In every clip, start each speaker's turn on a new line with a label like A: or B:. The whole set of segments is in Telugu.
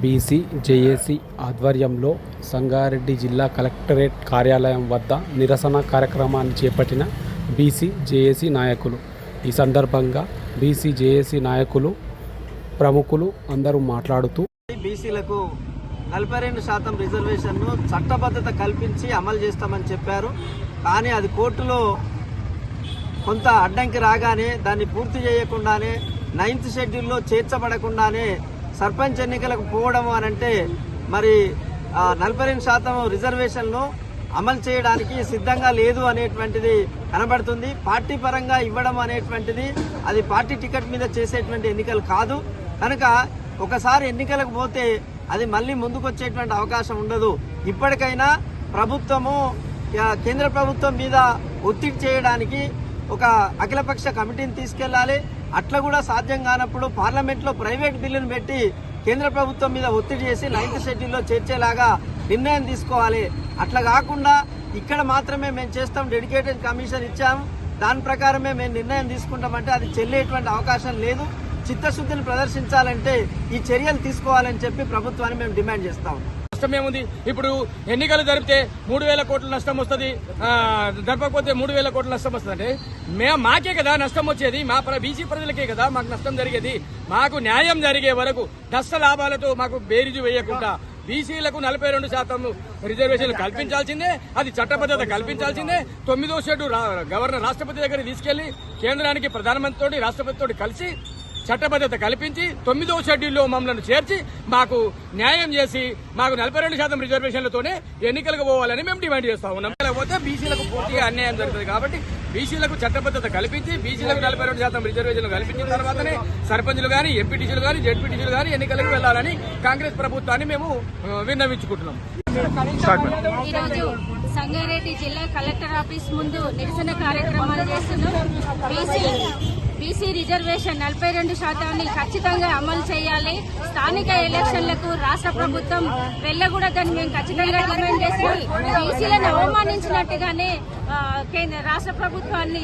A: బీసీ జేఏసీ ఆధ్వర్యంలో సంగారెడ్డి జిల్లా కలెక్టరేట్ కార్యాలయం వద్ద నిరసన కార్యక్రమాన్ని చేపట్టిన బీసీ జేఏసీ నాయకులు. ఈ సందర్భంగా బీసీ జేఏసీ నాయకులు ప్రముఖులు అందరూ మాట్లాడుతూ
B: బీసీలకు నలభై రెండు శాతం రిజర్వేషన్ను చట్టబద్ధత కల్పించి అమలు చేస్తామని చెప్పారు. కానీ అది కోర్టులో కొంత అడ్డంకి రాగానే దాన్ని పూర్తి చేయకుండానే నైన్త్ షెడ్యూల్లో చేర్చబడకుండానే సర్పంచ్ ఎన్నికలకు పోవడం అని అంటే మరి నలభై రెండు శాతం రిజర్వేషన్ను అమలు చేయడానికి సిద్ధంగా లేదు అనేటువంటిది కనబడుతుంది. పార్టీ పరంగా ఇవ్వడం అనేటువంటిది అది పార్టీ టికెట్ మీద చేసేటువంటి ఎన్నికలు కాదు. కనుక ఒకసారి ఎన్నికలకు పోతే అది మళ్ళీ ముందుకు వచ్చేటువంటి అవకాశం ఉండదు. ఇప్పటికైనా ప్రభుత్వము కేంద్ర ప్రభుత్వం మీద ఒత్తిడి చేయడానికి ఒక అఖిలపక్ష కమిటీని తీసుకెళ్ళాలి. అట్లా కూడా సాధ్యం కానప్పుడు పార్లమెంట్లో ప్రైవేట్ బిల్లును పెట్టి కేంద్ర ప్రభుత్వం మీద ఒత్తిడి చేసి నైన్త్ షెడ్యూల్లో చేర్చేలాగా నిర్ణయం తీసుకోవాలి. అట్లా కాకుండా ఇక్కడ మాత్రమే మేము చేస్తాం డెడికేటెడ్ కమిషన్ ఇచ్చాము దాని ప్రకారమే మేము నిర్ణయం తీసుకుంటామంటే అది చెల్లేటువంటి అవకాశం లేదు. చిత్తశుద్ధిని ప్రదర్శించాలంటే ఈ చర్యలు తీసుకోవాలని చెప్పి ప్రభుత్వాన్ని మేము డిమాండ్ చేస్తాం
C: నష్టం ఏముంది? ఇప్పుడు ఎన్నికలు జరిపితే మూడు వేల కోట్ల నష్టం వస్తుంది. జరపకపోతే మూడు వేల కోట్ల నష్టం వస్తుంది అంటే మేము మాకే కదా నష్టం వచ్చేది. మా బీసీ ప్రజలకే కదా మాకు నష్టం జరిగేది. మాకు న్యాయం జరిగే వరకు నష్ట లాభాలతో మాకు బేరీజు వేయకుండా బీసీలకు నలభై రెండు శాతం రిజర్వేషన్లు కల్పించాల్సిందే. అది చట్టబద్ధత కల్పించాల్సిందే. తొమ్మిదో షెడ్యూల్ గవర్నర్ రాష్ట్రపతి దగ్గర తీసుకెళ్ళి కేంద్రానికి ప్రధానమంత్రితో రాష్ట్రపతితో కలిసి చట్టబద్ధత కల్పించి తొమ్మిదవ షెడ్యూల్లో మమ్మల్ని చేర్చి మాకు న్యాయం చేసి మాకు నలభై రెండు శాతం రిజర్వేషన్లతోనే ఎన్నికలకు పోవాలని మేము డిమాండ్ చేస్తా ఉన్నాం. లేకపోతే బీసీలకు పూర్తిగా అన్యాయం జరుగుతుంది కాబట్టి బీసీలకు చట్టబద్ధత కల్పించి బీసీలకు నలభై రెండు శాతం రిజర్వేషన్లు కల్పించిన తర్వాతనే సర్పంచులు కానీ ఎంపీటీసీలు కానీ జెడ్పీటీసీలు కానీ ఎన్నికలకు వెళ్ళాలని కాంగ్రెస్ ప్రభుత్వాన్ని మేము విన్నవించుకుంటున్నాం.
D: ఈరోజు సంగారెడ్డి జిల్లా కలెక్టర్ ఆఫీస్ ముందు నిరసన కార్యక్రమాలు చేస్తున్నాం. బీసీ బీసీ రిజర్వేషన్ నలభై రెండు శాతాన్ని ఖచ్చితంగా అమలు చేయాలి. స్థానిక ఎలక్షన్లకు రాష్ట్ర ప్రభుత్వం వెళ్ళకూడదని మేము ఖచ్చితంగా డిమాండ్ చేసి బీసీలను అవమానించినట్టుగానే కేంద్ర రాష్ట్ర ప్రభుత్వాన్ని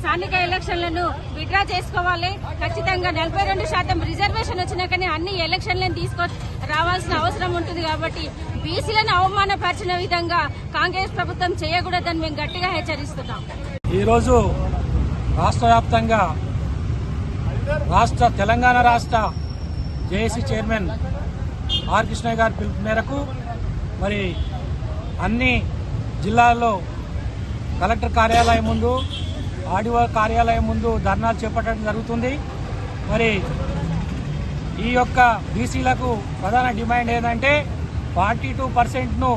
D: స్థానిక ఎలక్షన్లను విడ్రా చేసుకోవాలి. ఖచ్చితంగా నలభై రెండు శాతం రిజర్వేషన్ వచ్చినాకనే అన్ని ఎలక్షన్లను తీసుకో రావాల్సిన అవసరం ఉంటుంది కాబట్టి బీసీలను అవమానపరిచిన విధంగా కాంగ్రెస్ ప్రభుత్వం చేయకూడదని మేము గట్టిగా హెచ్చరిస్తున్నాం.
E: ఈరోజు రాష్ట్ర వ్యాప్తంగా రాష్ట్ర తెలంగాణ రాష్ట్ర జేఏసీ చైర్మన్ ఆర్ కృష్ణయ్య గారి పిలుపు మేరకు మరి అన్ని జిల్లాల్లో కలెక్టర్ కార్యాలయం ముందు ఆర్డీఓ కార్యాలయం ముందు ధర్నాలు చేపట్టడం జరుగుతుంది. మరి ఈ యొక్క బీసీలకు ప్రధాన డిమాండ్ ఏంటంటే ఫార్టీ టూ పర్సెంట్ను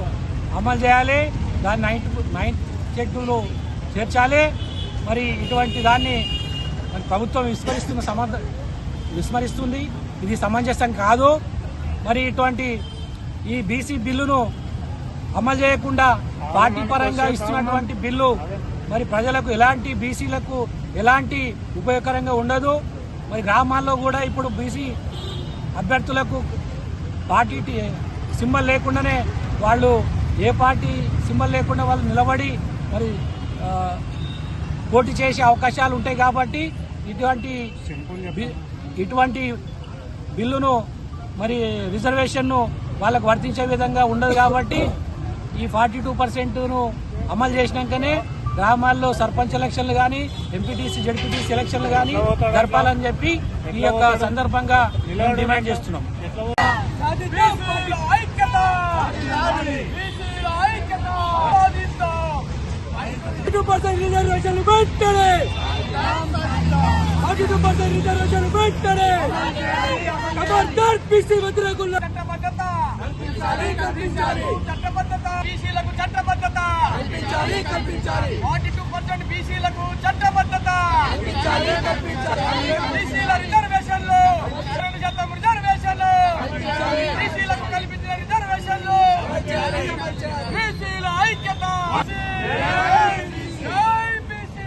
E: అమలు చేయాలి దాన్ని నైన్త్ నైన్త్ షెడ్యూల్ చేర్చాలి. మరి ఇటువంటి దాన్ని ప్రభుత్వం విస్మరిస్తున్న సమర్థ విస్మరిస్తుంది. ఇది సమంజసం కాదు. మరి ఇటువంటి ఈ బీసీ బిల్లును అమలు చేయకుండా పార్టీ పరంగా ఇస్తున్నటువంటి బిల్లు మరి ప్రజలకు ఎలాంటి బీసీలకు ఎలాంటి ఉపయోగకరంగా ఉండదు. మరి గ్రామాల్లో కూడా ఇప్పుడు బీసీ అభ్యర్థులకు పార్టీ సింబల్ లేకుండానే వాళ్ళు ఏ పార్టీ సింబల్ లేకుండా వాళ్ళు నిలబడి మరి పోటీ చేసే అవకాశాలు ఉంటాయి కాబట్టి ఇటువంటి ఇటువంటి బిల్లును మరి రిజర్వేషన్ను వాళ్ళకు వర్తించే విధంగా ఉండదు కాబట్టి ఈ ఫార్టీ టూ పర్సెంట్ను అమలు చేసినాకనే గ్రామాల్లో సర్పంచ్ ఎలక్షన్లు కానీ ఎంపీటీసీ జడ్పీటీసీ ఎలక్షన్లు కానీ జరపాలని చెప్పి ఈ యొక్క సందర్భంగా డిమాండ్ చేస్తున్నాం. రిజర్వేషన్లు ఫార్టీ టూ పర్సెంట్ రిజర్వేషన్లు పెట్టడే ఖబర్దార్ బీసీ వ్యతిరేకులు!
C: చట్టబద్ధత! కల్పించాలి చట్టబద్ధత! బీసీలకు చట్టబద్ధత! కల్పించాలి కల్పించాలి! ఫార్టీ టూ పర్సెంట్ బీసీలకు చట్టబద్ధత! కల్పించాలి కల్పించాలి! బీసీల రిజర్వేషన్లు బీసీలకు కల్పించిన రిజర్వేషన్లు బీసీల ఐక్యత జై బీసీ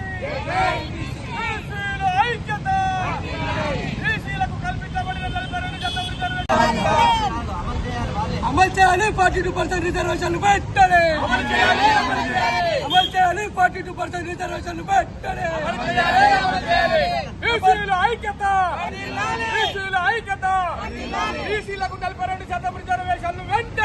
C: బీసీల ఐక్యత బీసీలకు కల్పించబడిన నలభై రెండు శాతం రిజర్వేషన్
E: అమలు చేయాలి
C: ఫార్టీ టూ పర్సెంట్ రిజర్వేషన్ వెంటనే అమలు చేయాలి ఫార్టీ టూ పర్సెంట్ రిజర్వేషన్ వెంటనే బీసీల ఐక్యత. ఐక్యత. బీసీలకు నలభై రెండు శాతం రిజర్వేషన్ వెంటనే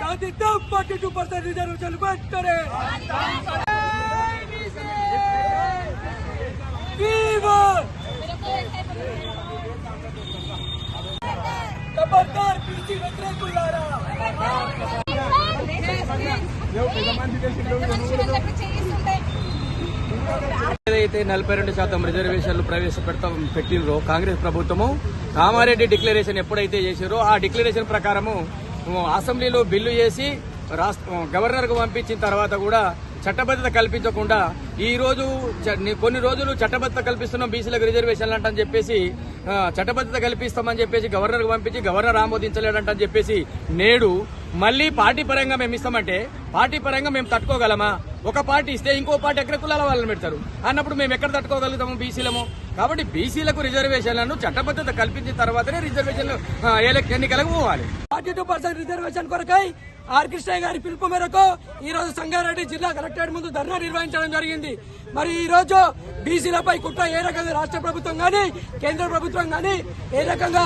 C: సాధిద్దాం ఫార్టీ టూ పర్సెంట్ రిజర్వేషన్ వెంటనే Viva! ఖబర్దార్ పిలిచి వ్యతిరేకులారా ఏదైతే నలభై రెండు శాతం రిజర్వేషన్లు ప్రవేశపెడతాం పెట్టినరో కాంగ్రెస్ ప్రభుత్వము కామారెడ్డి డిక్లరేషన్ ఎప్పుడైతే చేశారో ఆ డిక్లరేషన్ ప్రకారము అసెంబ్లీలో బిల్లు చేసి రాష్ట్ర గవర్నర్కు పంపించిన తర్వాత కూడా చట్టబద్ధత కల్పించకుండా ఈ రోజు కొన్ని రోజులు చట్టబద్ధత కల్పిస్తున్నాం బీసీలకు రిజర్వేషన్లు అంటని చెప్పేసి చట్టబద్ధత కల్పిస్తామని చెప్పేసి గవర్నర్కు పంపించి గవర్నర్ ఆమోదించలేడంటని చెప్పేసి నేడు మళ్ళీ పార్టీ పరంగా మేము ఇస్తామంటే పార్టీ పరంగా మేము తట్టుకోగలమా? ఒక పార్టీ ఇస్తే ఇంకో పార్టీ ఎక్కడ కులాల వాళ్ళని పెడతారు? అన్నప్పుడు మేము ఎక్కడ తట్టుకోగలుగుతాము బీసీలము? కాబట్టి బీసీలకు రిజర్వేషన్లను చట్టబద్ధత కల్పించిన తర్వాతనే రిజర్వేషన్లు ఎన్నికలకు పోవాలి. ఫార్టీ టూ పర్సెంట్ రిజర్వేషన్ కొరకై ఆర్ కృష్ణయ్య గారి పిలుపు మేరకు ఈ రోజు సంగారెడ్డి జిల్లా కలెక్టరేట్ ముందు ధర్నా నిర్వహించడం జరిగింది. మరి ఈ రోజు బీసీలపై కుట్ర ఏ రకంగా రాష్ట్ర ప్రభుత్వం కానీ కేంద్ర ప్రభుత్వం కానీ ఏ రకంగా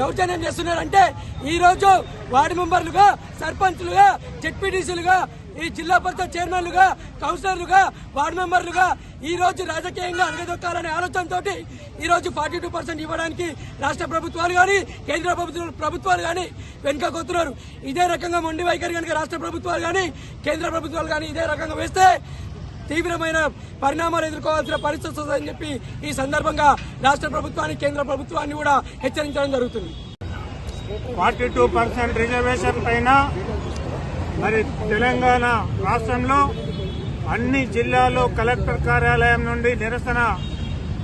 C: దౌర్జన్యం చేస్తున్నారంటే ఈ రోజు వార్డు మెంబర్లుగా సర్పంచ్లుగా జెడ్పీటీసీలుగా ఈ జిల్లా పరిషత్ చైర్మన్లుగా కౌన్సిలర్లుగా వార్డు మెంబర్లుగా ఈ రోజు రాజకీయంగా అనగదొక్కాలనే ఆలోచనతో ఈ రోజు ఫార్టీ టూ పర్సెంట్ ఇవ్వడానికి రాష్ట్ర ప్రభుత్వాలు కానీ కేంద్ర ప్రభుత్వ ప్రభుత్వాలు కానీ వెనుకకొస్తున్నారు ఇదే రకంగా మొండి వైఖరి కనుక రాష్ట్ర ప్రభుత్వాలు కానీ కేంద్ర ప్రభుత్వాలు కానీ ఇదే రకంగా వేస్తే తీవ్రమైన పరిణామాలు ఎదుర్కోవాల్సిన పరిస్థితి వస్తుందని చెప్పి ఈ సందర్భంగా రాష్ట్ర ప్రభుత్వాన్ని కేంద్ర ప్రభుత్వాన్ని కూడా హెచ్చరించడం జరుగుతుంది.
F: ఫార్టీ టూ పర్సెంట్ రిజర్వేషన్ పైన మరి తెలంగాణ రాష్ట్రంలో అన్ని జిల్లాల్లో కలెక్టర్ కార్యాలయం నుండి నిరసన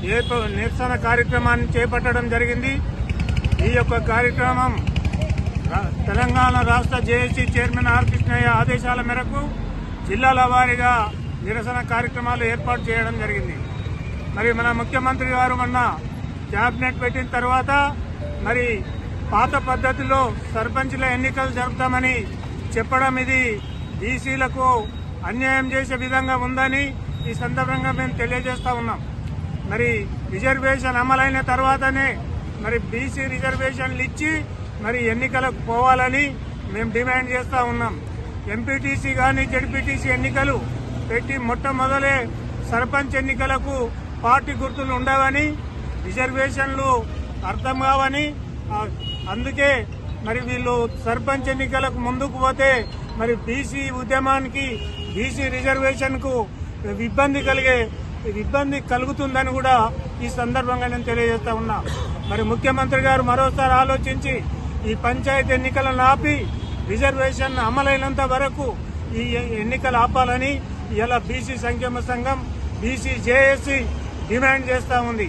F: ఏర్ప- నిరసన కార్యక్రమాన్ని చేపట్టడం జరిగింది. ఈ యొక్క కార్యక్రమం తెలంగాణ రాష్ట్ర జేఏసీ చైర్మన్ ఆర్ కృష్ణయ్య ఆదేశాల మేరకు జిల్లాల వారీగా నిరసన కార్యక్రమాలు ఏర్పాటు చేయడం జరిగింది. మరి మన ముఖ్యమంత్రి గారు మొన్న క్యాబినెట్ పెట్టిన తర్వాత మరి పాత పద్ధతిలో సర్పంచ్ల ఎన్నికలు జరుపుతామని చెప్పడం ఇది బీసీలకు అన్యాయం చేసే విధంగా ఉందని ఈ సందర్భంగా మేము తెలియజేస్తా ఉన్నాం. మరి రిజర్వేషన్ అమలైన తర్వాతనే మరి బీసీ రిజర్వేషన్లు ఇచ్చి మరి ఎన్నికలకు పోవాలని మేము డిమాండ్ చేస్తా ఉన్నాం. ఎంపీటీసీ కానీ జడ్పీటీసీ ఎన్నికలు పెట్టి మొట్టమొదలే సర్పంచ్ ఎన్నికలకు పార్టీ గుర్తులు ఉండవని రిజర్వేషన్లు అర్థం కావని అందుకే మరి వీళ్ళు సర్పంచ్ ఎన్నికలకు ముందుకు పోతే మరి బీసీ ఉద్యమానికి బీసీ రిజర్వేషన్కు ఇబ్బంది కలిగే ఇబ్బంది కలుగుతుందని కూడా ఈ సందర్భంగా నేను తెలియజేస్తా ఉన్నా. మరి ముఖ్యమంత్రి గారు మరోసారి ఆలోచించి ఈ పంచాయతీ ఎన్నికలను ఆపి రిజర్వేషన్ అమలైనంత వరకు ఈ ఎన్నికలు ఆపాలని ఇలా బీసీ సంక్షేమ సంఘం బీసీ జేఏసీ డిమాండ్ చేస్తూ ఉంది.